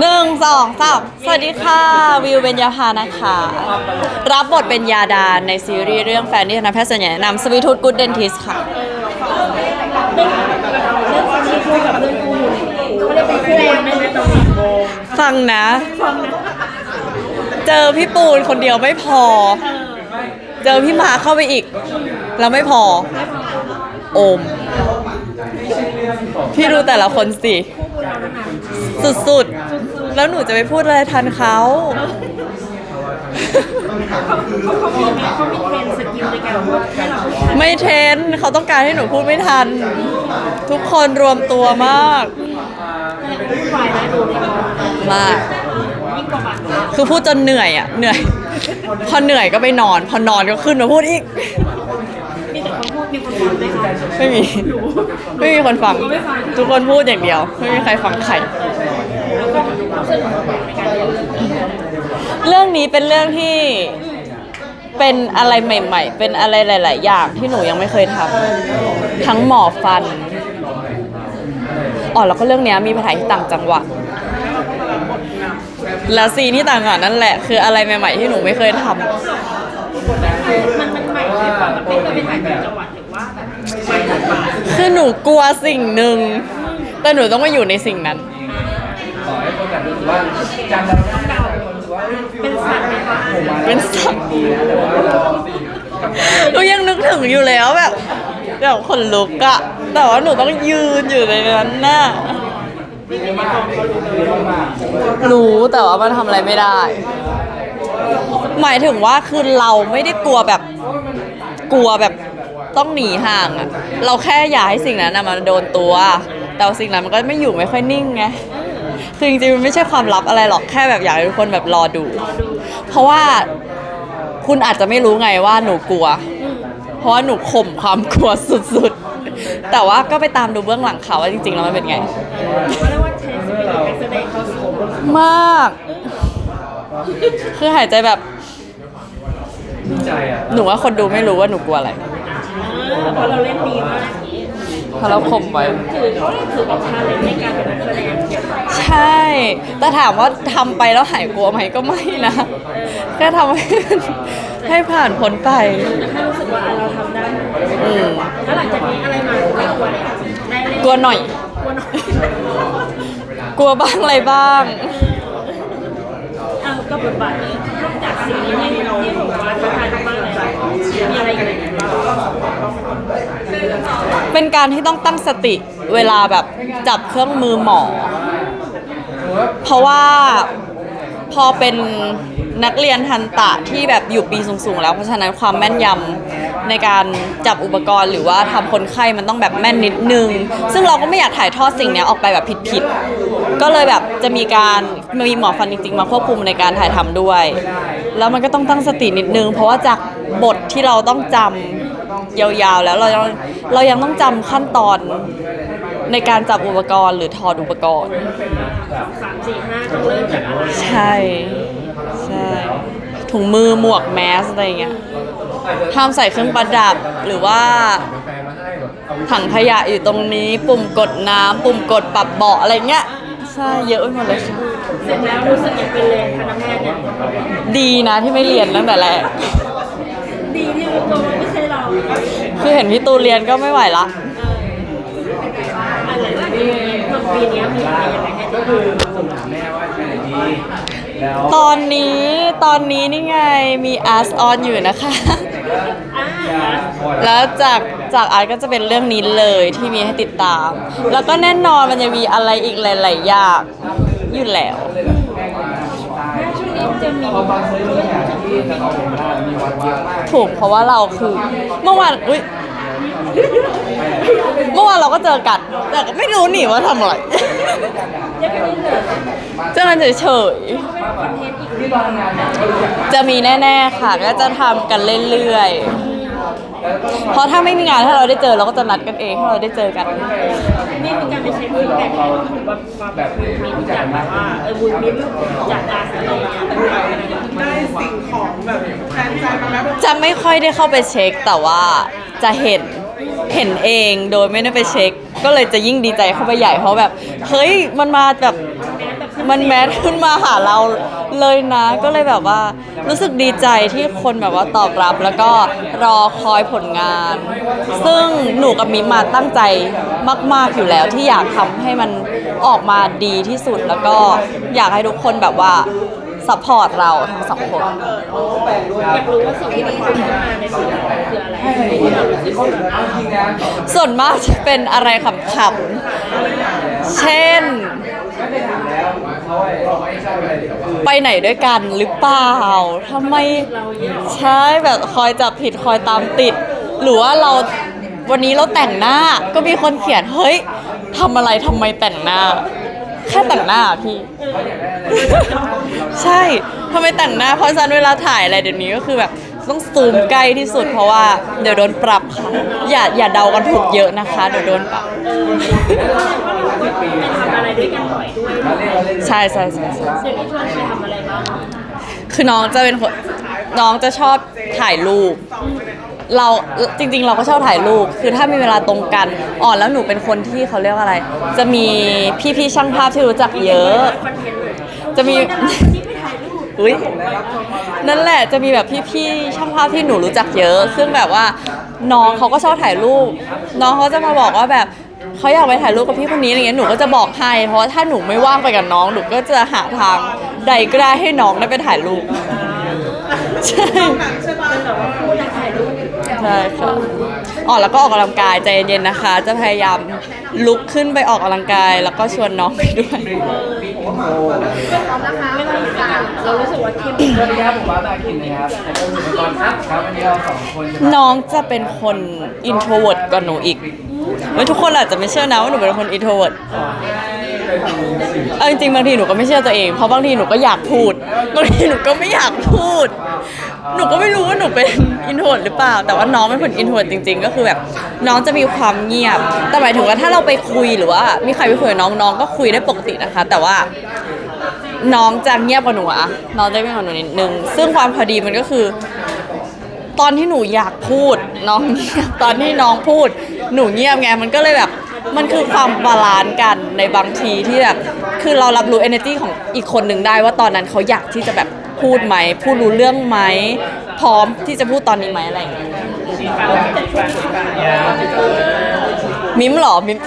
หนึ่งสองสามสวัสดีค่ะวิวเบญญาภานะคะ รับบทเป็นยาดาในซีรีส์เรื่องแฟนที่คณะแพทย์สัญญาแนะนำสวีทูดกูดเดนทิสค่ะฟังนะ เจอพี่ปูนคนเดียวไม่พอ เจอพี่มาเข้าไปอีก แล้วไม่พอ โอม พี่ดูแต่ละคนสิสุดๆ แล้วหนูจะไปพูดอะไรทันเขา เขามีเขามีเทรนสกิลในการพูดให้เราพูดทันไม่เทรนเขาต้องการให้หนูพูดไม่ทัน ทุกคนรวมตัวมากแต่วุ่นวายนะดูเนี่ยมาก ยิ่งกว่าบาดเจ็บคือพูดจนเหนื่อยอะเหนื่อย พอเหนื่อยก็ไปนอน พอนอนก็ขึ้นมาพูดอีก มีแต่คนพูดมีคนฟังไหมคะ ไม่มี ไม่มีคนฟัง ทุกคนพูดอย่างเดียว ไม่มีใครฟังใครแล้วก็รู้สึกในการเรียนเรื่องนี้เรื่องนี้เป็นเรื่องที่เป็นอะไรใหม่ ๆ เป็นอะไรหลาย ๆ อย่างที่หนูยังไม่เคยทำทั้งหมอฟัน อ๋อแล้วก็เรื่องเนี้ยมีไปถ่ายที่ต่างจังหวัดแล้วซีนที่ต่างจังหวัดนั่นแหละ คืออะไรใหม่ ๆ ที่หนูไม่เคยทำมันมันใหม่เลยป่ะมันไม่เคยไปถ่ายต่างจังหวัด คือหนูกลัวสิ่งหนึ่ง แต่หนูต้องมาอยู่ในสิ่งนั้นต่อให้คนแบบรู้สึกว่าจำเราได้คนรู้สึกว่าเป็นสัตว์ในบ้านเป็นสัตว์ดีนะแต่ว่าเราหนูยังนึกถึงอยู่แล้วแบบแบบขนลุกอะแต่ว่าหนูต้องยืนอยู่ในนั้นน่ะรู้แต่ว่ามันทำอะไรไม่ได้ หมายถึงว่าคือเราไม่ได้กลัวแบบกลัวแบบ ต้องหนีห่างอะเราแค่อยากให้สิ่งนั้นนะมันโดนตัว แต่ว่าสิ่งนั้นมันก็ไม่อยู่ไม่ค่อยนิ่งไงคือจริงๆมันไม่ใช่ความลับอะไรหรอกแค่แบบอยากให้ทุกคนแบบรอดู เพราะว่าคุณอาจจะไม่รู้ไงว่าหนูกลัว เพราะว่าหนูข่มความกลัวสุดๆ แต่ว่าก็ไปตามดูเบื้องหลังเขาว่าจริงๆแล้วมันเป็นไงเขาเรียกว่าเทรนสกิลการแสดงเขาสูงมาก คือหายใจแบบ ดีใจอะ หนูว่าคนดูไม่รู้ว่าหนูกลัวอะไร เออเพราะเราเล่นดีมากเพราะเราข่มไว้ ถือเขาเรียกถือเป็นชาเลนจ์ในการเป็นนักแสดงใช่ แต่ถามว่าทำไปแล้วหายกลัวไหมก็ไม่นะ แค่ทำให้ให้ผ่านพ้นไปถ้ารู้สึกว่าเราทำได้อืม แล้วหลังจากนี้อะไรมาไม่กลัวเลยได้เล่นกลัวหน่อย กลัวหน่อยกลัวบ้างอะไรบ้างอะก็บทบาทนี้นอกจากสิ่งนี้ที่ที่ผมว่าท้าทายมากๆเลย มีอะไรอีกบ้างเป็นการที่ต้องตั้งสติเวลาแบบจับเครื่องมือหมอ เพราะว่าพอเป็นนักเรียนทันตะที่แบบอยู่ปีสูงๆแล้ว เพราะฉะนั้นความแม่นยำในการจับอุปกรณ์ หรือว่าทำคนไข้มันต้องแบบแม่นนิดนึง ซึ่งเราก็ไม่อยากถ่ายทอดสิ่งเนี้ยออกไปแบบผิดๆ ก็เลยแบบจะมีการมีหมอฟันจริงๆ มาควบคุมในการถ่ายทำด้วย แล้วมันก็ต้องตั้งสตินิดนึง เพราะว่าจาก บทที่เราต้องจำยาวๆ แล้วเรายังเรายังต้องจำขั้นตอนในการจับอุปกรณ์หรือถอดอุปกรณ์สองสามสี่ห้าต้องเริ่มจากอะไรใช่ใช่ถุงมือหมวกแมสอะไรอย่างเงี้ยห้ามใส่เครื่องประดับหรือว่าถังขยะอยู่ตรงนี้ปุ่มกดน้ำปุ่มกดปรับเบาะอะไรเงี้ยใช่เยอะไปหมดเลยค่ะเสร็จแล้วรู้สึกอยากเป็นเลยทันตแพทย์เนี่ยดีนะที่ไม่เรียนตั้งแต่แรก ดีที่รู้ตัวว่าไม่ใช่เราคือเห็นพี่ตูนเรียนก็ไม่ไหวละอะไรแบบนี้มันปีนี้มีอะไรยังไงให้ที่ดูผมถามแม่ว่าไปไหนดีแล้วตอนนี้ตอนนี้นี่ไงมี Ask On อยู่นะคะอ่าแล้วจากจากอาร์ตก็จะเป็นเรื่องนี้เลยที่มีให้ติดตาม แล้วก็แน่นอนมันจะมีอะไรอีกหลาย ๆ อย่างอยู่แล้วแม่ช่วงนี้จะมี ถูกเพราะว่าเราคือ เมื่อวานอุ้ยเมื่อวานเราก็เจอกัน แต่ก็ไม่รู้นี่ว่าทำอะไรเจอกันเฉยเทนต์อีกที่ตอนทำงานเนี่ยก็รู้จักๆจะมีแน่ ๆ ค่ะ ก็จะทำกันเรื่อยๆ เพราะถ้าไม่มีงานถ้าเราได้เจอเราก็จะนัดกันเองให้เราได้เจอกัน นี่เป็นการไปเช็คฟีดแบ็กของแบบความแบบมีทุกอย่างแบบว่าเออบุญมิ้นจากอาสอะไรอย่างเงี้ยได้สิ่งของแบบแทนใจมาแล้วจะไม่ค่อยได้เข้าไปเช็คแต่ว่าจะเห็นเห็นเองโดยไม่ได้ไปเช็ค ก็เลยจะยิ่งดีใจเข้าไปใหญ่เพราะแบบ เฮ้ยมันมาแบบ มันแมสขึ้นมาหาเราเลยนะ ก็เลยแบบว่ารู้สึกดีใจที่คนแบบว่าตอบรับแล้วก็รอคอยผลงาน ซึ่งหนูกับมิมาตั้งใจมาก ๆอยู่แล้วที่อยากทำให้มันออกมาดีที่สุดแล้วก็อยากให้ทุกคนแบบว่าซัพพอร์ตเราทั้งสองคนอยากรู้ว่าสิ่งที่มันขึ้นมาในสิ่งนั้คืออะไรที่เรารู้สึกว่าแบบเอาจริงนะส่วนมากจะเป็นอะไรขำๆ เช่น ไม่ได้ถามแล้วเขาไอ้ไม่ใช่อะไรคือไปไหนด้วยกันหรือเปล่าทำไมใช่แบบคอยจับผิดคอยตามติด หรือว่าเราวันนี้เราแต่งหน้าก็มีคนเขียนเฮ้ยทำอะไรทำไมแต่งหน้า แค่แต่งหน้าอะพี่ใช่ทำไมแต่งหน้า เพราะฉะนั้นเวลาถ่ายอะไรเดี๋ยวนี้ก็คือแบบต้องซูมใกล้ที่สุดเพราะว่าเดี๋ยวโดนปรับค่ะ อย่าอย่าเดากันถูกเยอะนะคะ เดี๋ยวโดนปรับ ไปทำอะไรด้วยกันบ่อยด้วยเราเล่นเราเล่นใช่ใช่ใช่ใช่เดี๋ยวนี้ชวนไปทำอะไรบ้างคือน้องจะเป็นคนน้องจะชอบถ่ายรูป เราจริง ๆ เราก็ชอบถ่ายรูป คือถ้ามีเวลาตรงกันอ่อนแล้วหนูเป็นคนที่เขาเรียกว่าอะไร จะมีพี่ๆช่างภาพที่รู้จักเยอะ คอนเทนต์เลยจะมี ที่ไปถ่ายรูปอุ้ยนั่นแหละจะมีแบบพี่ๆช่างภาพที่หนูรู้จักเยอะ ซึ่งแบบว่าน้องเขาก็ชอบถ่ายรูป น้องเขาจะมาบอกว่าแบบ เขาอยากไปถ่ายรูปกับพี่คนนี้อะไรเงี้ยหนูก็จะบอกให้ เพราะว่าถ้าหนูไม่ว่างไปกับน้องหนูก็จะหาทางใดก็ได้ให้น้องได้ไปถ่ายรูปใช่เป็น ช่ค่ะอ๋อแล้วก็ออกกำลังกายใจเย็นๆนะคะ จะพยายามลุกขึ้นไปออกกำลังกาย แล้วก็ชวนน้องไปด้วยไม่ต้องอยู่ด้วยกันเรารู้สึกว่าเข้มสวัสดีครับผมบ้าตากินนะครับผมเป็นก่อนครับครับวันนี้เราสองคนน้องจะเป็นคนอินโทรเวิร์ดกว่าหนูอีกไม่ทุกคนอาจจะไม่เชื่อนะว่าหนูเป็นคนอินโทรเวิร์ด เอาจริงๆบางทีหนูก็ไม่เชื่อตัวเองเพราะบางทีหนูก็อยากพูดบางทีหนูก็ไม่อยากพูด หนูก็ไม่รู้ว่าหนูเป็นอินโทรเวิร์ดหรือเปล่า แต่ว่าน้องเป็นคนอินโทรเวิร์ดจริง ๆ ก็คือแบบน้องจะมีความเงียบ แต่หมายถึงว่าถ้าเราไปคุยหรือว่า มีใครไปคุยกับน้องน้องก็คุยได้ปกตินะคะ แต่ว่าน้องจะเงียบกว่าหนูอะน้องจะเงียบกว่าหนูนิดนึง ซึ่งความพอดีมันก็คือ ตอนที่หนูอยากพูด น้องเงียบตอนที่น้องพูด หนูเงียบไงมันก็เลยแบบ มันคือความบาลานซ์กันในบางทีที่แบบคือเรารับรู้ energy ของอีกคนหนึ่งได้ว่าตอนนั้นเขาอยากที่จะแบบพูดไหมพูดรู้เรื่องไหมพร้อมที่จะพูดตอนนี้ไหมอะไรอย่างเงี้ยมิมเหรอมิม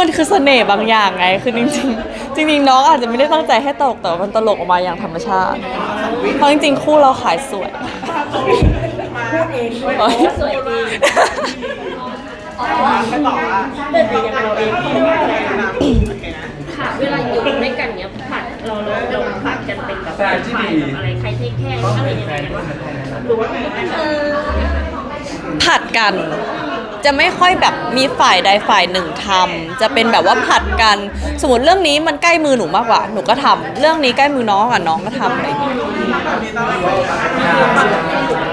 มันคือเสน่ห์บางอย่างไง คือจริงๆ จริงๆ น้องอาจจะไม่ได้ตั้งใจให้ตลกแต่ว่ามันตลกออกมาอย่างธรรมชาติ เพราะจริงๆ คู่เราขายสวยพูดเองโอ๊ยส วยดีไม่ต่ออะแต่แต่อย่างเราเองที่ว่าอะไรนะค่ะเวลาอยู่ด้วยกันเนี้ยผัดเราเราเราผัดกันเป็นแบบฝ่ายแบบอะไรใครเทคแคร์อะไรยังไงกันวะหรือว่ามันเป็นแบบผัดกัน จะไม่ค่อยแบบมีฝ่ายใดฝ่ายหนึ่งทำจะเป็นแบบว่าผัดกัน สมมติเรื่องนี้มันใกล้มือหนูมากกว่า หนูก็ทำเรื่องนี้ใกล้มือน้องอะน้องก็ทำอะไรอย่างเงี้ย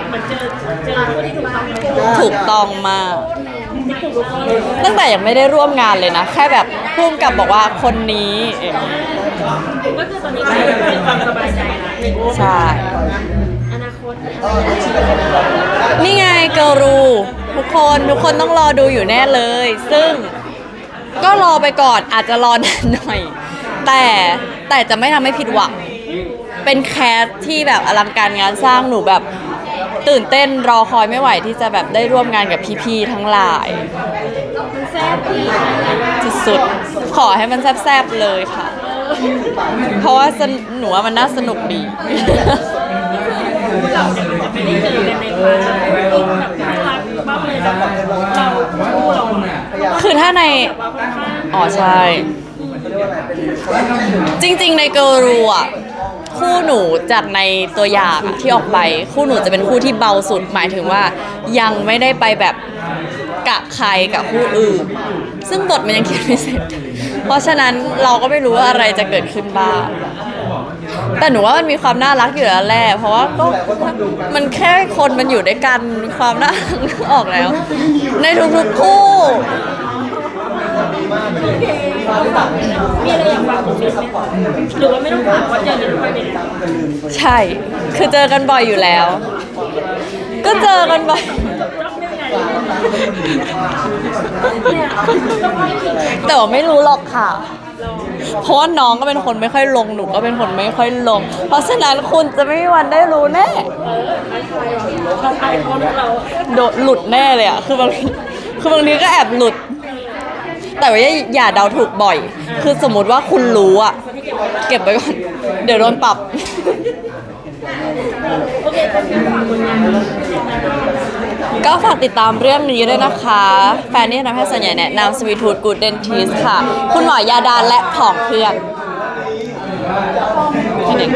เหมือนเจอเจอผู้ที่ถูกต้องไหมถูกต้องมาก ตั้งแต่ยังไม่ได้ร่วมงานเลยนะ แค่แบบพุ่มกับบอกว่าคนนี้เองก็คือตอนนี้ก็มีความสบายใจละใช่อนาคตนี่ไงเกิรูทุกคนทุกคนต้องรอดูอยู่แน่เลย ซึ่งก็รอไปก่อนอาจจะรอนานหน่อย แต่แต่จะไม่ทำให้ผิดหวังเป็นแคสที่แบบอลังการงานสร้างหนูแบบ ตื่นเต้นรอคอยไม่ไหวที่จะแบบได้ร่วมงานกับพี่ๆทั้งหลายมันแซ่บดีสุดๆขอให้มันแซ่บๆเลยค่ะ เพราะว่าสนหนูว่ามันน่าสนุกดี เราเนี่ยมันจะไม่ได้เจอกันในพาร์ทแบบน่ารักบ้างเลยแบบเราคู่เราอะคือถ้าในแบบว่าค่อนข้างอ๋อใช่ จริงๆในเกิร์ลรูอะ คู่หนูจากในตัวอย่างอะที่ออกไป คู่หนูจะเป็นคู่ที่เบาสุด หมายถึงว่า ยังไม่ได้ไปแบบกะใครกับคู่อื่น ซึ่งบทมันยังเขียนไม่เสร็จ เพราะฉะนั้นเราก็ไม่รู้ว่าอะไรจะเกิดขึ้นบ้าง แต่หนูว่ามันมีความน่ารักอยู่แล้วแหละเพราะว่าก็มันแค่คนมันอยู่ด้วยกันความน่ารักออกแล้ว ในทุกๆคู่ มีอะไรอยากฝากถึงมิสไหมหรือว่าไม่ต้องฝากว่าเจอกันทุกวันเลยใช่ คือเจอกันบ่อยอยู่แล้ว ก็เจอกันบ่อยต้องยังไงเนี่ยต้องให้ขิงไงแต่ว่าไม่รู้หรอกค่ะ เพราะว่าน้องก็เป็นคนไม่ค่อยลง หนูก็เป็นคนไม่ค่อยลง เพราะฉะนั้นคุณจะไม่มีวันได้รู้แน่เออไม่ใช่เราไทยคนเราโดดหลุดแน่เลยอะคือบางทีคือบางทีก็แอบหลุด แต่ว่าอย่าอย่าเดาถูกบ่อย คือสมมติว่าคุณรู้อะเก็บไว้ก่อน เดี๋ยวโดนปรับ ก็ฝากติดตามเรื่องนี้ด้วยนะคะ แฟนที่ทำให้ส่วนใหญ่แนะนำสวีทูดกูดเดนทีสค่ะ คุณหมอยาดาและผองเพื่อนแค่นี้